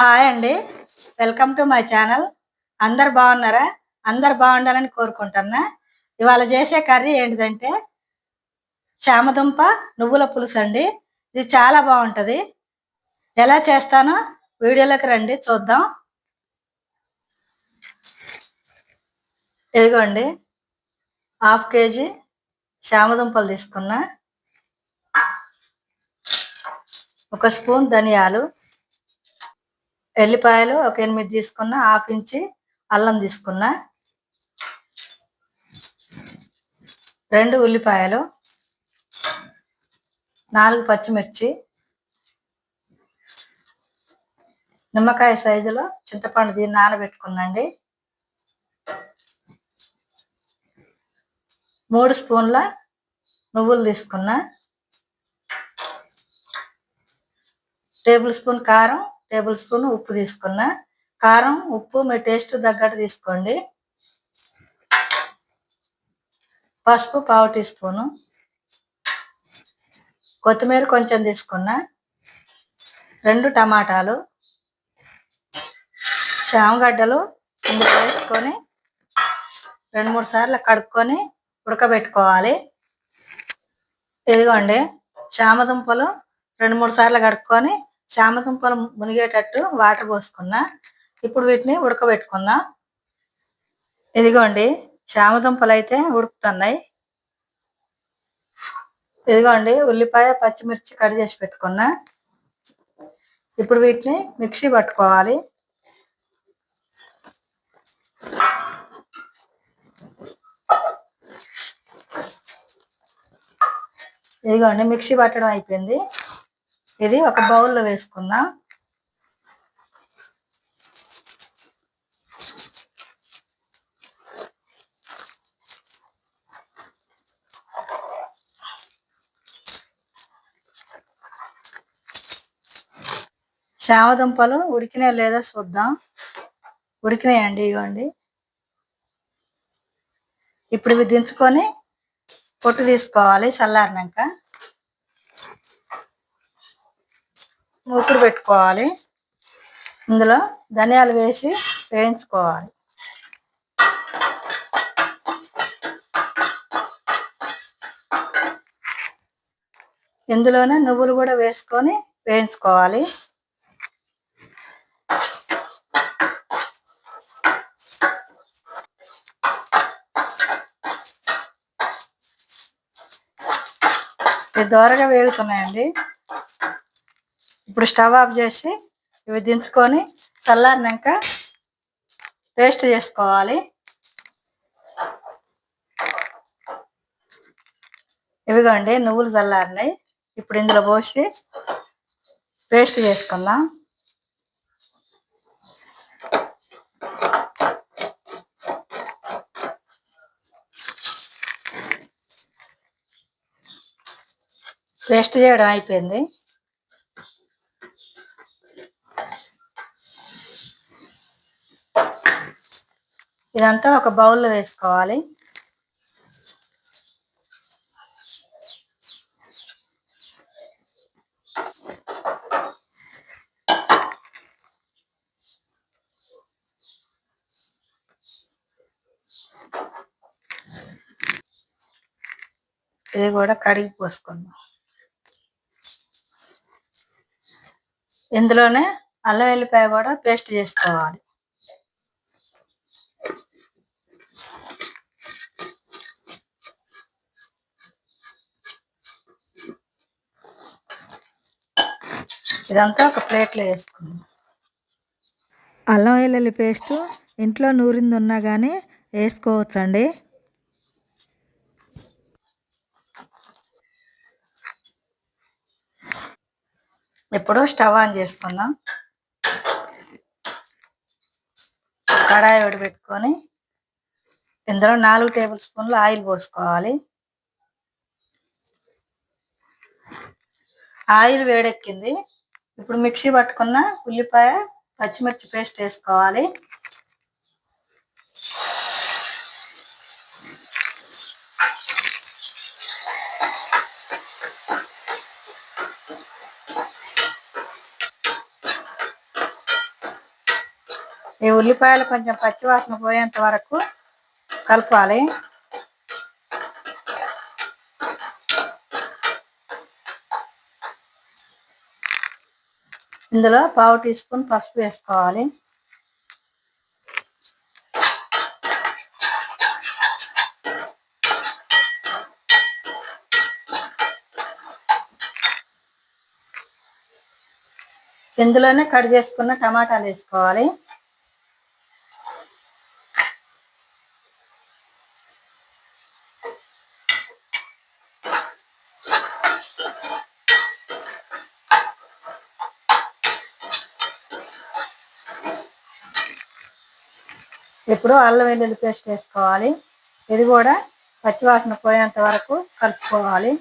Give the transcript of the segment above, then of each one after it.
Hi అండి. Welcome to my channel. అందరు బాగున్నారా? అందరు బాగుండాలని కోరుకుంటున్నా. ఇవాళ చేసే కర్రీ ఏంటిదంటే చామదుంప నువ్వుల పులుసు అండి. ఇది చాలా బాగుంటుంది. ఎలా చేస్తానో వీడియోలోకి రండి చూద్దాం. ఇదిగోండి హాఫ్ కేజీ చామదుంపలు తీసుకున్నా. ఒక స్పూన్ ధనియాలు. ఎల్లిపాయలు ఒక ఎనిమిది తీసుకున్న హాఫ్ ఇంచి అల్లం తీసుకున్నా. రెండు ఉల్లిపాయలు నాలుగు పచ్చిమిర్చి నిమ్మకాయ సైజులో చింతపండు దీన్ని నానబెట్టుకున్నండి మూడు స్పూన్ల నువ్వులు తీసుకున్నా. టేబుల్ స్పూన్ కారం టేబుల్ స్పూన్ ఉప్పు తీసుకున్నా. కారం ఉప్పు మీ టేస్ట్ తగ్గట్టు తీసుకోండి. పసుపు పావు టీ స్పూను. కొత్తిమీర కొంచెం తీసుకున్నా. రెండు టమాటాలు. చామగడ్డలు ఇందులో వేసుకొని రెండు మూడు సార్లు కడుక్కొని ఉడకబెట్టుకోవాలి. ఇదిగోండి చామదుంపలు రెండు మూడు సార్లు కడుక్కొని చామదుంపలు మునిగేటట్టు వాటర్ పోసుకున్నా ఇప్పుడు వీటిని ఉడకబెట్టుకుందాం ఇదిగోండి చామదుంపలు అయితే ఉడుకుతున్నాయి. ఇదిగోండి ఉల్లిపాయ పచ్చిమిర్చి కట్ చేసి పెట్టుకున్నా. ఇప్పుడు వీటిని మిక్సీ పట్టుకోవాలి. ఇదిగోండి మిక్సీ పట్టడం అయిపోయింది. ఇది ఒక బౌల్లో వేసుకుందాం. చామదుంపలు ఉడికినాయి లేదా చూద్దాం. ఉడికినాయండి ఇవ్వండి ఇప్పుడు ఇవి దించుకొని పొట్టు తీసుకోవాలి చల్లారినాక. మూకుడు పెట్టుకోవాలి. ఇందులో ధనియాలు వేసి వేయించుకోవాలి. ఇందులోనే నువ్వులు కూడా వేసుకొని వేయించుకోవాలి. ఇది దోరగా వేగుతున్నాయండి. ఇప్పుడు స్టవ్ ఆఫ్ చేసి ఇవి దించుకొని చల్లారినాక పేస్ట్ చేసుకోవాలి. ఇవిగోండి నువ్వులు చల్లారినాయి. ఇప్పుడు ఇందులో పోసి పేస్ట్ చేసుకుందాం. పేస్ట్ చేయడం అయిపోయింది. ఇదంతా ఒక బౌల్లో వేసుకోవాలి. ఇది కూడా కడిగి పోసుకుందాం. ఇందులోనే అల్లం వెల్లిపాయ కూడా పేస్ట్ చేసుకోవాలి. ఇదంతా ఒక ప్లేట్లో వేసుకుందాం అల్లం వెల్లుల్లి పేస్ట్ ఇంట్లో నూరింది ఉన్నా కానీ వేసుకోవచ్చండి. ఇప్పుడు స్టవ్ ఆన్ చేసుకుందాం కడాయి పెట్టుకొని ఇందులో నాలుగు టేబుల్ స్పూన్లు ఆయిల్ పోసుకోవాలి. ఆయిల్ వేడెక్కింది. ఇప్పుడు మిక్సీ పట్టుకున్న ఉల్లిపాయ పచ్చిమిర్చి పేస్ట్ వేసుకోవాలి. ఈ ఉల్లిపాయలు కొంచెం పచ్చివాసన పోయేంత వరకు కలపాలి ఇందులో పావు టీ స్పూన్ పసుపు వేసుకోవాలి. ఇందులోనే కట్ చేసుకున్న టమాటాలు వేసుకోవాలి. ఇప్పుడు అల్లం వెల్లుల్లి పేస్ట్ వేసుకోవాలి. ఇది కూడా పచ్చివాసన పోయేంత వరకు కలుపుకోవాలి.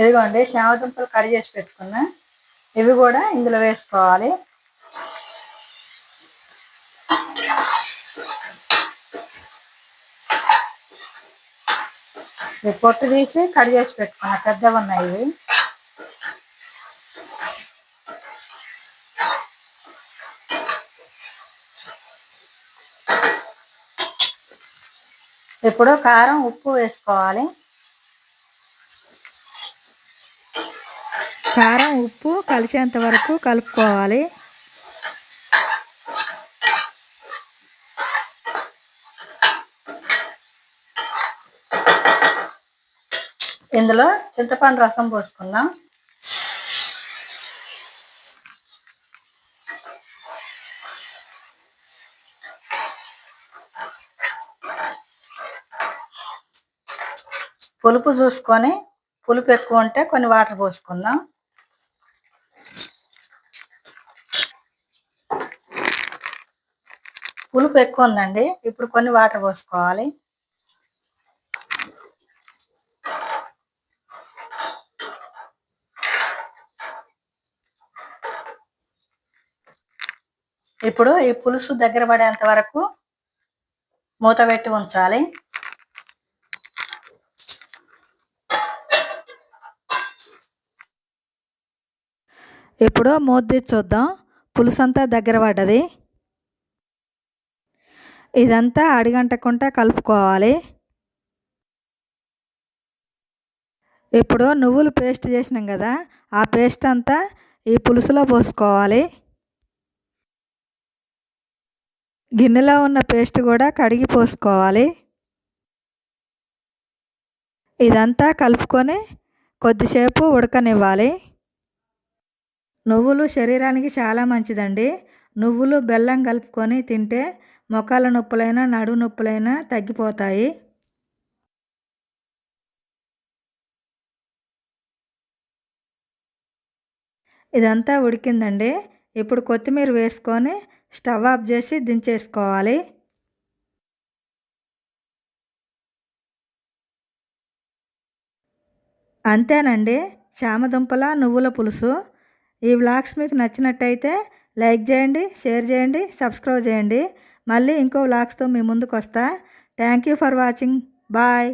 ఇదిగోండి శామదుంపలు కర్రీ చేసి పెట్టుకున్నా. ఇవి కూడా ఇందులో వేసుకోవాలి. పొట్టు తీసి కట్ చేసి పెట్టుకున్నా పెద్దవి ఉన్నాయి ఇవి. ఇప్పుడు కారం ఉప్పు వేసుకోవాలి. కారం ఉప్పు కలిసేంత వరకు కలుపుకోవాలి. ఇందులో చింతపండు రసం పోసుకుందాం. పులుపు చూసుకొని పులుపు ఎక్కువ ఉంటే కొన్ని వాటర్ పోసుకుందాం. పులుపు ఎక్కువ ఉందండి ఇప్పుడు కొన్ని వాటర్ పోసుకోవాలి. ఇప్పుడు ఈ పులుసు దగ్గర పడేంత వరకు మూత పెట్టి ఉంచాలి. ఇప్పుడు మూత చూద్దాం. పులుసు అంతా దగ్గర పడ్డది. ఇదంతా అడిగంటకుండా కలుపుకోవాలి. ఇప్పుడు నువ్వులు పేస్ట్ చేసినాం కదా ఆ పేస్ట్ అంతా ఈ పులుసులో పోసుకోవాలి. గిన్నెలో ఉన్న పేస్ట్ కూడా కడిగి పోసుకోవాలి. ఇదంతా కలుపుకొని కొద్దిసేపు ఉడకనివ్వాలి. నువ్వులు శరీరానికి చాలా మంచిదండి. నువ్వులు బెల్లం కలుపుకొని తింటే మొక్కల నొప్పులైనా నడు నొప్పులైనా తగ్గిపోతాయి. ఇదంతా ఉడికిందండి. ఇప్పుడు కొత్తిమీర వేసుకొని స్టవ్ ఆఫ్ చేసి దించేసుకోవాలి. అంతేనండి చామదుంపల నువ్వుల పులుసు. ఈ వ్లాగ్స్ మీకు నచ్చినట్టయితే లైక్ చేయండి షేర్ చేయండి సబ్స్క్రైబ్ చేయండి. మళ్ళీ ఇంకో వ్లాగ్స్తో మీ ముందుకు వస్తా thank you for watching. Bye.